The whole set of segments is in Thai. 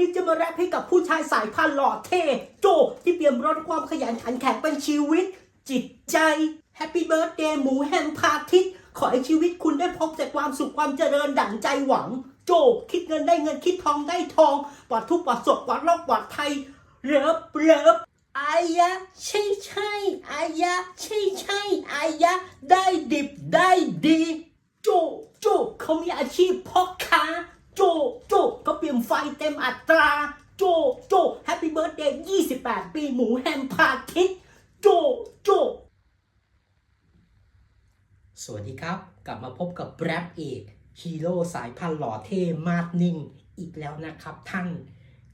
นี้จะมาแรปให้กับผู้ชายสายพันหล่อเท่โจ ที่เปี่ยมร้อนความขยันขันแข็งเป็นชีวิต จิตใจแฮปปี้เบิร์ดเดย์หมูแฮมพาทิตขอให้ชีวิตคุณได้พบแต่ความสุขความเจริญดั่งใจหวัง โจ คิดเงินได้เงินคิดทองได้ทองปลอดทุกปลอดศกปลอดโรคปลอดภัยเลิฟเลิฟอายะใช่ใช่อายะใช่ใช่อายะ ได้ดิบได้ดี โจ โจเขามีอาชีพพอค้าโจโจ เขาเปลี่ยนไฟเต็มอัตรา โจโจแฮปปี้เบิร์ดเดย์28 ปีหมูแฮมพาทิตโจโจ สวัสดีครับ กลับมาพบกับแรปเอกฮีโร่สายพันธุ์หล่อเท่มาดนิ่ง อีกแล้วนะครับท่าน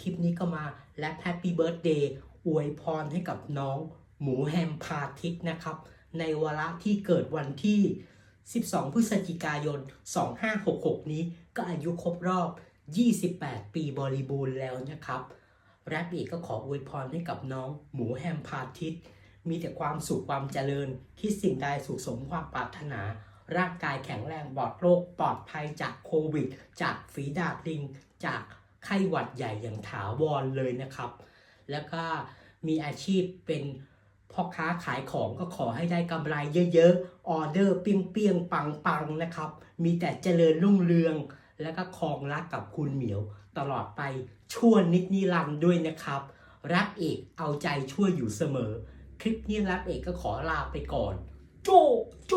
คลิปนี้ก็มาแรปแฮปปี้เบิร์ดเดย์อวยพรให้กับน้องหมูแฮมพาทิตนะครับ ในวาระที่เกิดวันที่ 12 พฤศจิกายน 2566 นี้ก็อายุครบรอบ 28 ปีบริบูรณ์แล้วนะครับแรปเอกก็ขออวยพรให้กับน้องหมูแฮมพาทิต มีแต่ความสุขความเจริญ คิดสิ่งใดสุขสมความปรารถนา ร่างกายแข็งแรงปลอดโรคปลอดภัยจากโควิด จากฝีดาดลิง จากไข้หวัดใหญ่อย่างถาวรเลยนะครับ แล้วก็มีอาชีพเป็นพ่อค้าขายของก็ขอให้ได้กำไรเยอะๆ ออเดอร์เปี้ยงๆ ปังๆ นะครับ มีแต่เจริญรุ่งเรือง แล้วก็คองรักกับคุณเหมียวตลอดไปชั่วนิดนิรันด์ด้วยนะครับ รักเอกเอาใจช่วยอยู่เสมอ คลิปนี้รักเอกก็ขอลาไปก่อน โจโจ